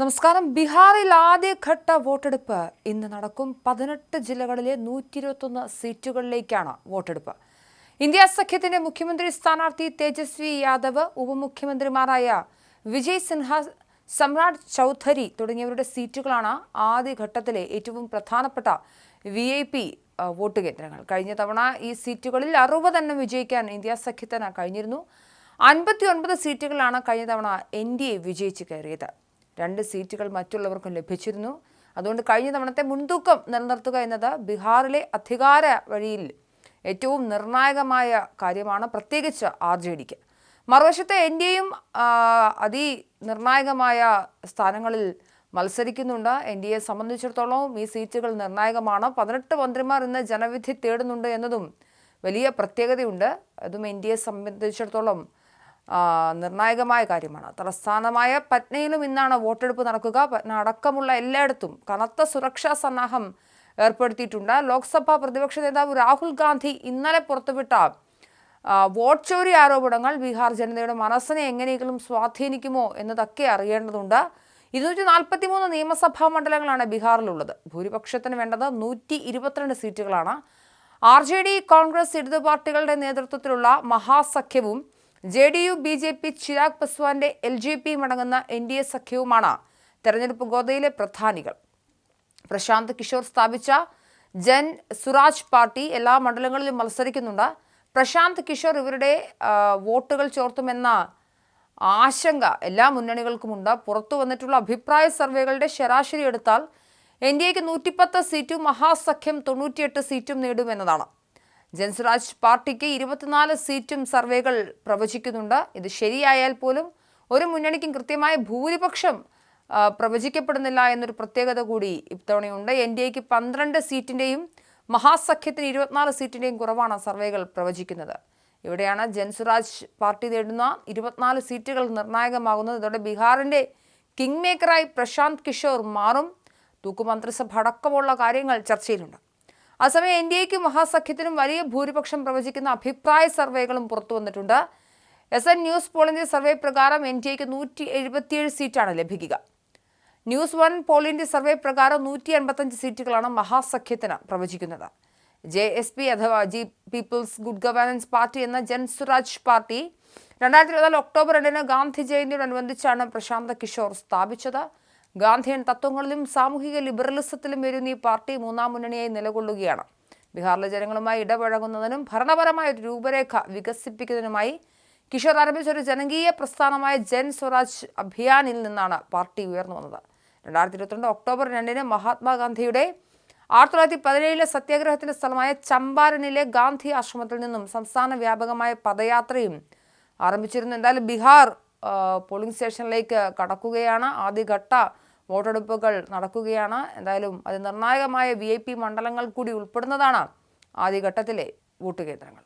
നമസ്കാരം. ബീഹാറിൽ ആദ്യഘട്ട വോട്ടെടുപ്പ് ഇന്ന് നടക്കും. പതിനെട്ട് ജില്ലകളിലെ നൂറ്റി ഇരുപത്തൊന്ന് സീറ്റുകളിലേക്കാണ് വോട്ടെടുപ്പ്. ഇന്ത്യ സഖ്യത്തിന്റെ മുഖ്യമന്ത്രി സ്ഥാനാർത്ഥി തേജസ്വി യാദവ് ഉപമുഖ്യമന്ത്രിമാരായ വിജയ് സിൻഹ സമ്രാട് ചൗധരി തുടങ്ങിയവരുടെ സീറ്റുകളാണ് ആദ്യഘട്ടത്തിലെ ഏറ്റവും പ്രധാനപ്പെട്ട വി ഐ പി വോട്ട് കേന്ദ്രങ്ങൾ. കഴിഞ്ഞ തവണ ഈ സീറ്റുകളിൽ അറുപതെണ്ണം വിജയിക്കാൻ ഇന്ത്യ സഖ്യത്തിന് കഴിഞ്ഞിരുന്നു. അൻപത്തി ഒൻപത് സീറ്റുകളാണ് കഴിഞ്ഞ തവണ എൻ ഡി എ വിജയിച്ച് കയറിയത്. രണ്ട് സീറ്റുകൾ മറ്റുള്ളവർക്കും ലഭിച്ചിരുന്നു. അതുകൊണ്ട് കഴിഞ്ഞ തവണത്തെ മുൻതൂക്കം നിലനിർത്തുക എന്നത് ബീഹാറിലെ അധികാര വഴിയിൽ ഏറ്റവും നിർണായകമായ കാര്യമാണ് പ്രത്യേകിച്ച് ആർ ജെ ഡിക്ക്. മറുവശത്ത് എൻ ഡി എയും അതിനിർണായകമായ സ്ഥാനങ്ങളിൽ മത്സരിക്കുന്നുണ്ട്. എൻ ഡി എ സംബന്ധിച്ചിടത്തോളം ഈ സീറ്റുകൾ നിർണായകമാണ്. പതിനെട്ട് മന്ത്രിമാർ ഇന്ന് ജനവിധി തേടുന്നുണ്ട് എന്നതും വലിയ പ്രത്യേകതയുണ്ട്. അതും എൻ ഡി എ സംബന്ധിച്ചിടത്തോളം നിർണായകമായ കാര്യമാണ്. തലസ്ഥാനമായ പറ്റ്നയിലും ഇന്നാണ് വോട്ടെടുപ്പ് നടക്കുക. പറ്റ്ന അടക്കമുള്ള എല്ലായിടത്തും കനത്ത സുരക്ഷാ സന്നാഹം ഏർപ്പെടുത്തിയിട്ടുണ്ട്. ലോക്സഭാ പ്രതിപക്ഷ നേതാവ് രാഹുൽ ഗാന്ധി ഇന്നലെ പുറത്തുവിട്ട വോട്ട് ചോരി ആരോപണങ്ങൾ ബീഹാർ ജനതയുടെ മനസ്സിനെ എങ്ങനെയെങ്കിലും സ്വാധീനിക്കുമോ എന്നതൊക്കെ അറിയേണ്ടതുണ്ട്. ഇരുന്നൂറ്റി നാൽപ്പത്തി മൂന്ന് നിയമസഭാ മണ്ഡലങ്ങളാണ് ബീഹാറിലുള്ളത്. ഭൂരിപക്ഷത്തിന് വേണ്ടത് നൂറ്റി ഇരുപത്തിരണ്ട് സീറ്റുകളാണ്. ആർ ജെ ഡി കോൺഗ്രസ് ഇടതു പാർട്ടികളുടെ നേതൃത്വത്തിലുള്ള മഹാസഖ്യവും J D U B J P Chirag പസ്വാന്റെ L J പിയും അടങ്ങുന്ന എൻ ഡി എ സഖ്യവുമാണ് തെരഞ്ഞെടുപ്പ് ഗോതയിലെ പ്രധാനികൾ. പ്രശാന്ത് കിഷോർ സ്ഥാപിച്ച ജൻ സുരാജ് പാർട്ടി എല്ലാ മണ്ഡലങ്ങളിലും മത്സരിക്കുന്നുണ്ട്. പ്രശാന്ത് കിഷോർ ഇവരുടെ വോട്ടുകൾ ചോർത്തുമെന്ന ആശങ്ക എല്ലാ മുന്നണികൾക്കുമുണ്ട് പുറത്തു വന്നിട്ടുള്ള അഭിപ്രായ സർവേകളുടെ ശരാശരി എടുത്താൽ എൻ ഡി എക്ക് നൂറ്റിപ്പത്ത് സീറ്റും മഹാസഖ്യം തൊണ്ണൂറ്റിയെട്ട് സീറ്റും നേടുമെന്നതാണ്. ജൻസുരാജ് പാർട്ടിക്ക് ഇരുപത്തിനാല് സീറ്റും സർവേകൾ പ്രവചിക്കുന്നുണ്ട്. ഇത് ശരിയായാൽ പോലും ഒരു മുന്നണിക്കും കൃത്യമായ ഭൂരിപക്ഷം പ്രവചിക്കപ്പെടുന്നില്ല എന്നൊരു പ്രത്യേകത കൂടി ഇത്തവണയുണ്ട്. എൻ ഡി എക്ക് പന്ത്രണ്ട് സീറ്റിന്റെയും മഹാസഖ്യത്തിന് ഇരുപത്തിനാല് സീറ്റിന്റെയും കുറവാണ് സർവേകൾ പ്രവചിക്കുന്നത്. ഇവിടെയാണ് ജൻസുരാജ് പാർട്ടി നേടുന്ന ഇരുപത്തിനാല് സീറ്റുകൾ നിർണായകമാകുന്നത്. ഇതോടെ ബീഹാറിന്റെ കിങ് മേക്കറായി പ്രശാന്ത് കിഷോർ മാറും. തൂക്കുമന്ത്രിസഭ അടക്കമുള്ള കാര്യങ്ങൾ ചർച്ചയിലുണ്ട്. അതേസമയം എൻ ഡി എക്കും മഹാസഖ്യത്തിനും വലിയ ഭൂരിപക്ഷം പ്രവചിക്കുന്ന അഭിപ്രായ സർവേകളും പുറത്തു വന്നിട്ടുണ്ട്. എസ് എൻ ന്യൂസ് പോളിന്റെ സർവേ പ്രകാരം എൻ ഡി എക്ക് നൂറ്റി എഴുപത്തിയേഴ് സീറ്റാണ് ലഭിക്കുക. ന്യൂസ് വൺ പോളിന്റെ സർവേ പ്രകാരം നൂറ്റി എൺപത്തഞ്ച് സീറ്റുകളാണ് മഹാസഖ്യത്തിന് പ്രവചിക്കുന്നത്. ജെ എസ് പി അഥവാ ജി പീപ്പിൾസ് ഗുഡ് ഗവേണൻസ് പാർട്ടി എന്ന ജൻസ്വരാജ് പാർട്ടി രണ്ടായിരത്തി ഇരുപത്തിനാല് ഒക്ടോബർ രണ്ടിന് ഗാന്ധി ജയന്തിയോടനുബന്ധിച്ചാണ് പ്രശാന്ത് കിഷോർ സ്ഥാപിച്ചത്. ഗാന്ധിയൻ തത്വങ്ങളിലും സാമൂഹിക ലിബറലിസത്തിലും വരുന്ന ഈ പാർട്ടി മൂന്നാം മുന്നണിയായി നിലകൊള്ളുകയാണ്. ബീഹാറിലെ ജനങ്ങളുമായി ഇടപഴകുന്നതിനും ഭരണപരമായ ഒരു രൂപരേഖ വികസിപ്പിക്കുന്നതിനുമായി കിഷോർ ആരംഭിച്ച ഒരു ജനകീയ പ്രസ്ഥാനമായ ജൻ സ്വരാജ് അഭിയാനിൽ നിന്നാണ് പാർട്ടി ഉയർന്നു വന്നത്. രണ്ടായിരത്തി ഇരുപത്തിരണ്ട് ഒക്ടോബർ രണ്ടിന് മഹാത്മാഗാന്ധിയുടെ ആയിരത്തി തൊള്ളായിരത്തി പതിനേഴിലെ സത്യാഗ്രഹത്തിന്റെ സ്ഥലമായ ചമ്പാരനിലെ ഗാന്ധി ആശ്രമത്തിൽ നിന്നും സംസ്ഥാന വ്യാപകമായ പദയാത്രയും ആരംഭിച്ചിരുന്നു. എന്തായാലും ബീഹാർ പോളിംഗ് സ്റ്റേഷനിലേക്ക് കടക്കുകയാണ്. ആദ്യഘട്ട വോട്ടെടുപ്പുകൾ നടക്കുകയാണ്. എന്തായാലും അത് നിർണായകമായ വി ഐ പി മണ്ഡലങ്ങൾ കൂടി ഉൾപ്പെടുന്നതാണ് ആദ്യഘട്ടത്തിലെ വോട്ട് കേന്ദ്രങ്ങൾ.